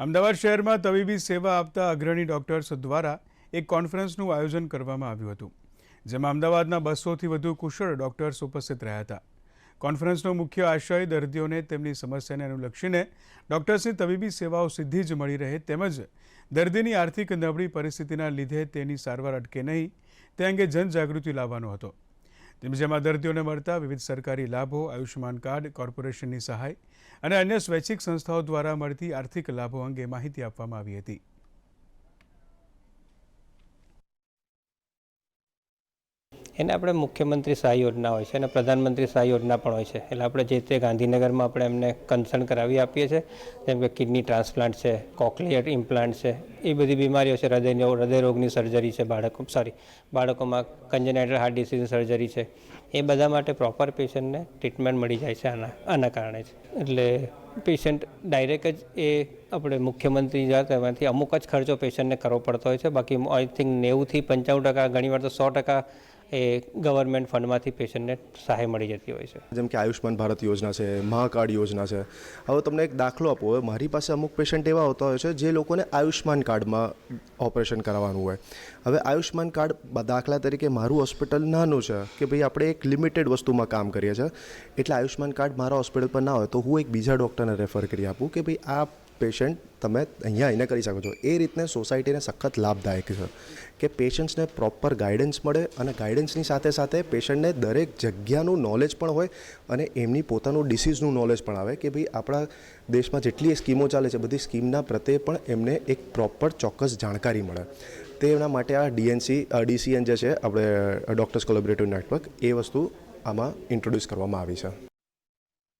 અમદાવાદ શહેરમાં તબીબી સેવા આપતા અગ્રણી ડોક્ટર્સ દ્વારા એક કોન્ફરન્સનું આયોજન કરવામાં આવ્યું હતું, જેમાં અમદાવાદના બસોથી વધુ કુશળ ડોક્ટર્સ ઉપસ્થિત રહ્યા હતા. કોન્ફરન્સનો મુખ્ય આશય દર્દીઓને તેમની સમસ્યાને અનુલક્ષીને ડોક્ટર્સની તબીબી સેવાઓ સીધી જ મળી રહે તેમજ દર્દીની આર્થિક નબળી પરિસ્થિતિના લીધે તેની સારવાર અટકે નહીં, તે અંગે જનજાગૃતિ લાવવાનો હતો. જેમાં દર્દીઓને મળતા વિવિધ સરકારી લાભો, આયુષ્યમાન કાર્ડ, કોર્પોરેશનની સહાય અને અન્ય સ્વૈચ્છિક સંસ્થાઓ દ્વારા મળતી આર્થિક લાભો અંગે માહિતી આપવામાં આવી હતી. એને આપણે મુખ્યમંત્રી સહાય યોજના હોય છે અને પ્રધાનમંત્રી સહાય યોજના પણ હોય છે. એટલે આપણે જે તે ગાંધીનગરમાં આપણે એમને કન્સર્ન કરાવી આપીએ છીએ, જેમ કે કિડની ટ્રાન્સપ્લાન્ટ છે, કોકલિયર ઇમ્પ્લાન્ટ છે, એ બધી બીમારીઓ છે હૃદયની હૃદયરોગની સર્જરી છે, બાળકો સોરી બાળકોમાં કન્જેનાઇટલ હાર્ટ ડિસીઝની સર્જરી છે. એ બધા માટે પ્રોપર પેશન્ટને ટ્રીટમેન્ટ મળી જાય છે આના આના કારણે જ. એટલે પેશન્ટ ડાયરેક્ટ જ એ આપણે મુખ્યમંત્રી એમાંથી અમુક જ ખર્ચો પેશન્ટને કરવો પડતો હોય છે. બાકી આઈ થિંક નેવુંથી પંચાણું ટકા, ઘણીવાર તો સો ટકા એ ગવર્મેન્ટ ફંડમાંથી પેશન્ટને સહાય મળી જતી હોય છે. જેમ કે આયુષ્માન ભારત યોજના છે મહાકાર્ડ યોજના છે. હવે તમને એક દાખલો આપો. હવે મારી પાસે અમુક પેશન્ટ એવા હોતા હોય છે જે લોકોને આયુષ્માન કાર્ડમાં ઓપરેશન કરાવવાનું હોય. હવે આયુષ્માન કાર્ડ દાખલા તરીકે મારું હોસ્પિટલ નાનું છે કે ભાઈ આપણે એક લિમિટેડ વસ્તુમાં કામ કરીએ છીએ. એટલે આયુષ્માન કાર્ડ મારા હોસ્પિટલ પર ના હોય તો હું એક બીજા ડૉક્ટરને રેફર કરી આપું કે ભાઈ આ પેશન્ટ તમે અહીંયા આવીને કરી શકો છો. એ રીતને સોસાયટીને સખત લાભદાયક છે કે પેશન્ટ્સને પ્રોપર ગાઈડન્સ મળે અને ગાઈડન્સની સાથે સાથે પેશન્ટને દરેક જગ્યાનું નોલેજ પણ હોય અને એમની પોતાનું ડિસીઝનું નોલેજ પણ આવે કે ભાઈ આપણા દેશમાં જેટલી સ્કીમો ચાલે છે, બધી સ્કીમના પ્રત્યે પણ એમને એક પ્રોપર ચોક્કસ જાણકારી મળે. તેના માટે આ ડીએનસી ડીસીએન જે છે, આપણે ડૉક્ટર્સ કોલેબરેટિવ નેટવર્ક એ વસ્તુ આમાં ઇન્ટ્રોડ્યુસ કરવામાં આવી છે.